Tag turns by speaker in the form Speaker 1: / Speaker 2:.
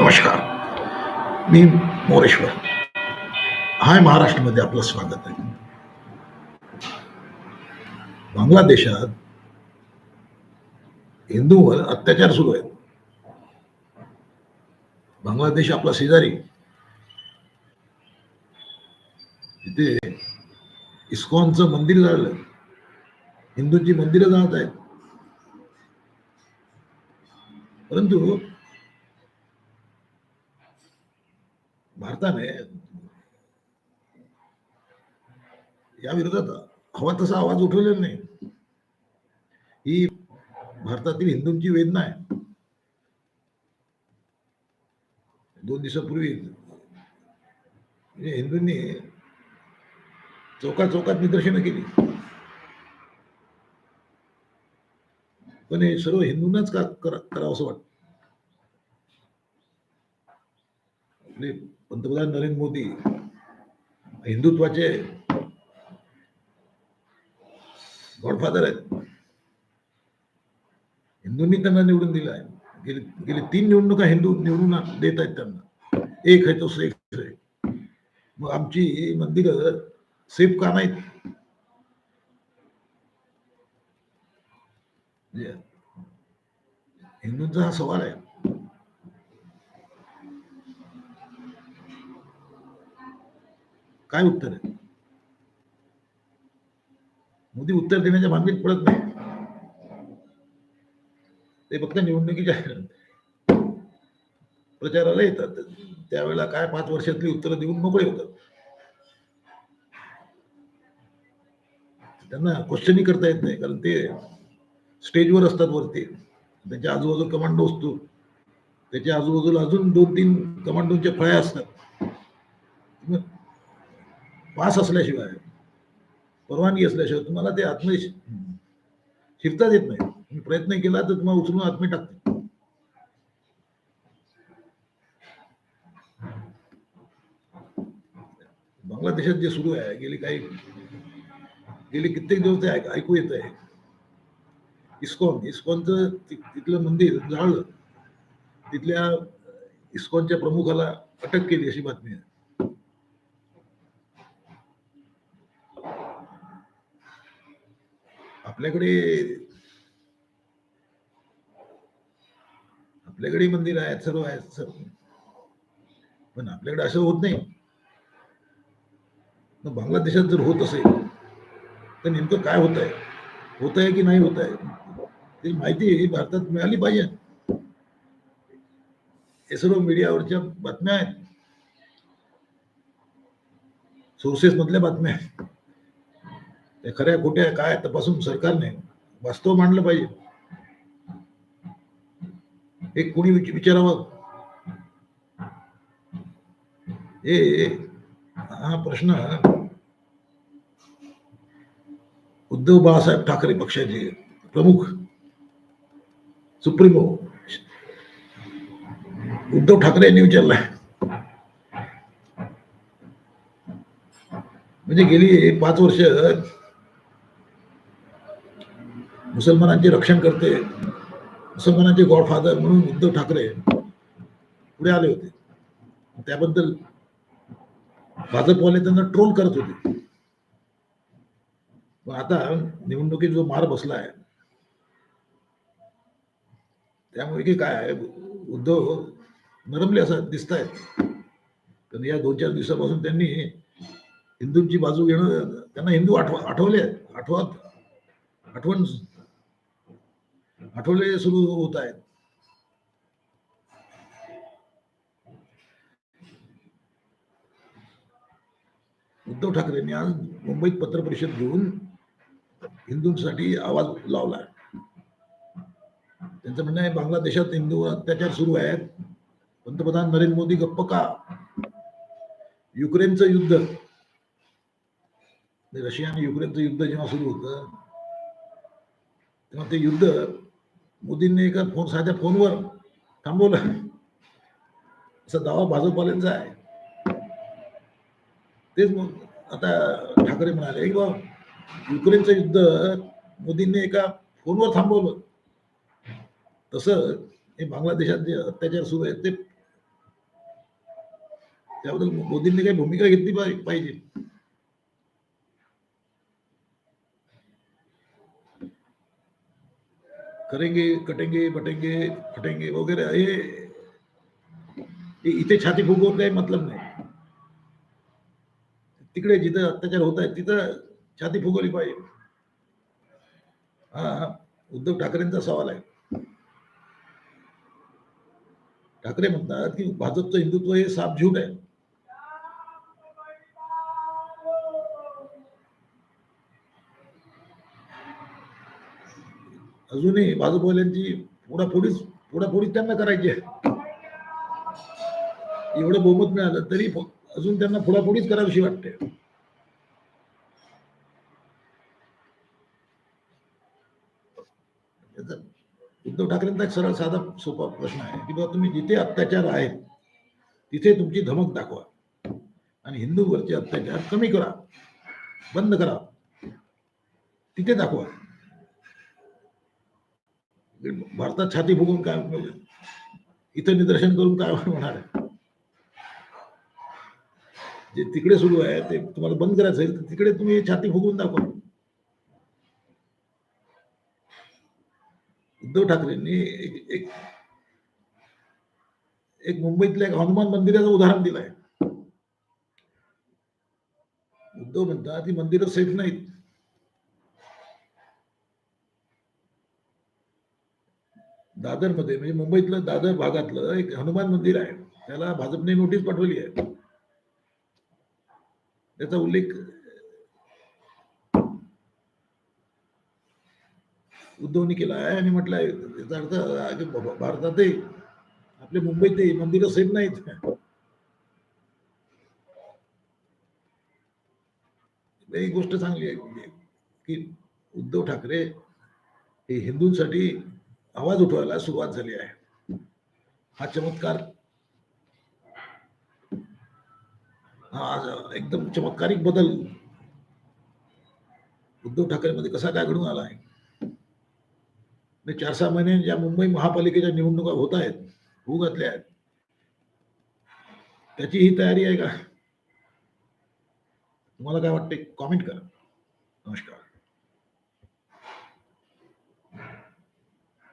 Speaker 1: नमस्कार. मी मोरेश्वर. हाय महाराष्ट्रामध्ये आपलं स्वागत आहे. बांगलादेशात हिंदूवर अत्याचार सुरू आहेत. बांगलादेश आपला शेजारी. तिथे इस्कॉनचं मंदिर झालं. हिंदूंची मंदिरं जात आहेत. परंतु भारताने या विरोधात हवा तसा आवाज उठवलेला नाही. ही भारतातील हिंदूंची वेदना आहे. दोन दिवसापूर्वी म्हणजे हिंदूंनी चौकात चौकात निदर्शनं केली. पण हे सर्व हिंदूंनाच का करावं असं वाटत? म्हणजे पंतप्रधान नरेंद्र मोदी हिंदुत्वाचे गॉडफादर आहेत. हिंदूंनी त्यांना निवडून दिलं आहे. गेली गेली तीन निवडणुका हिंदू निवडून देत आहेत त्यांना. एक आहे तो सेफ आहे. मग आमची मंदिरं सेफ का नाहीत? म्हणजे हिंदूंचा हा सवाल आहे. काय उत्तर आहे? मोदी उत्तर देण्याच्या भानगडीत पडत नाही. ते फक्त निवडणुकीच्या प्रचाराला येतात. त्यावेळेला काय पाच वर्षातली उत्तरं देऊन मोकळे होतात. त्यांना क्वेश्चनही करता येत नाही कारण ते स्टेजवर असतात वरती. त्यांच्या आजूबाजूला कमांडो असतो. त्याच्या आजूबाजूला अजून दोन तीन कमांडोंच्या फळ्या असतात. पास असल्याशिवाय परवानगी असल्याशिवाय तुम्हाला ते आत्मे शिरताच येत नाही. तुम्ही प्रयत्न केला तर तुम्हाला उचलून आत्मे टाकते बांगलादेशात जे सुरू आहे गेली काही गेले कित्येक दिवस ते ऐकू येत आहे. इस्कॉन इस्कॉनचं तिथलं मंदिर जाळलं तिथल्या इस्कॉनच्या प्रमुखाला अटक केली अशी बातमी आहे. आपल्याकडे आपल्याकडे मंदिर आहेत सर्व आहेत सर्व. पण आपल्याकडे असं होत नाही. बांगलादेशात जर होत असेल तर नेमकं काय होत आहे? होत आहे की नाही होत आहे? ती माहिती भारतात मिळाली पाहिजे. हे सर्व मीडियावरच्या बातम्या आहेत. सोर्सेस मधल्या बातम्या आहेत. त्या खऱ्या कुठे काय तपासून सरकारने वास्तव मांडलं पाहिजे. एक कोणी विचारावं? हे हा प्रश्न उद्धव बाळासाहेब ठाकरे पक्षाचे प्रमुख सुप्रीमो उद्धव ठाकरे यांनी विचारलाय म्हणजे गेली पाच वर्ष मुसलमानांचे रक्षण करते मुसलमानांचे गॉडफादर म्हणून उद्धव ठाकरे पुढे आले होते. त्याबद्दल भाजपवाले त्यांना ट्रोल करत होते. पण आता निवडणुकीत जो मार बसला आहे त्यामुळे की काय आहे, उद्धव नरमले असं दिसत आहेत तर या दोन चार दिवसापासून त्यांनी हिंदूंची बाजू घेणं त्यांना हिंदू आठव आठवले आहेत आठवत आठवण आठवले सुरू होत आहेत? उद्धव ठाकरेंनी आज मुंबईत पत्र परिषद घेऊन हिंदूंसाठी आवाज लावला. त्यांचं म्हणणं आहे बांगलादेशात हिंदू अत्याचार सुरू आहेत. पंतप्रधान नरेंद्र मोदी गप्प का? युक्रेनचं युद्ध. रशिया आणि युक्रेनचं युद्ध जेव्हा सुरू होतं तेव्हा ते युद्ध मोदींनी एका फोन साध्या फोनवर थांबवलं. असा दावा भाजपवाल्यांचा आहे. तेच मग आता ठाकरे म्हणाले की बा युक्रेनचं युद्ध मोदींनी एका फोनवर थांबवलं. तसं हे बांगलादेशात जे अत्याचार सुरू आहेत ते त्याबद्दल मोदींनी काही भूमिका घेतली पाहिजे पाहिजे. करेंगे, कटेंगे, बटेंगे, फटेंगे, वगैरह। हे हे इथे छाती फुगवून काही मतलब नाही। तिकडे जिथं अत्याचार होत आहेत तिथं छाती फुगवली पाहिजे हा हा. उद्धव ठाकरेंचा सवाल आहे ठाकरे म्हणतात की भाजपचं हिंदुत्व हे साफ़ झूट आहे अजूनही भाजपवाल्यांची पुढापुढीच पुढापुढीच त्यांना करायची आहे. एवढं बहुमत मिळालं तरी अजून त्यांना पुढापुढीच करावीशी वाटते. उद्धव ठाकरेंचा एक सरळ साधा सोपा प्रश्न आहे की बाबा तुम्ही जिथे अत्याचार आहेत तिथे तुमची धमक दाखवा. आणि हिंदूवरचे अत्याचार कमी करा. बंद करा. तिथे दाखवा. भारतात छाती फुगून काय इथं निदर्शन करून काय होणार आहे? जे तिकडे सुरू आहे ते तुम्हाला बंद करायचं असेल तर तिकडे तुम्ही छाती फुगून दाखवा. उद्धव ठाकरेंनी एक एक एक मुंबईतल्या एक हनुमान मंदिराचं उदाहरण दिलंय. उद्धव म्हणतात ती मंदिरं सेफ नाहीत. दादरमध्ये म्हणजे मुंबईतलं दादर भागातलं एक हनुमान मंदिर आहे. त्याला भाजपने नोटीस पाठवली आहे. त्याचा उल्लेख उद्धवनी केला आहे आणि म्हटलंय त्याचा अर्थ आहे आपले मुंबईत भारतातही आपल्या मुंबईतही मंदिरं सेफ नाहीत. ही गोष्ट चांगली आहे की उद्धव ठाकरे हे हिंदूंसाठी आवाज उठवायला सुरुवात झाली आहे. हा चमत्कार. हा आज एकदम चमत्कारिक बदल. उद्धव ठाकरेमध्ये कसा काय घडून आला आहे? चार सहा महिने ज्या मुंबई महापालिकेच्या निवडणुका होत आहेत होऊ घातल्या आहेत त्याची ही तयारी आहे का? तुम्हाला काय वाटते? कॉमेंट करा. नमस्कार.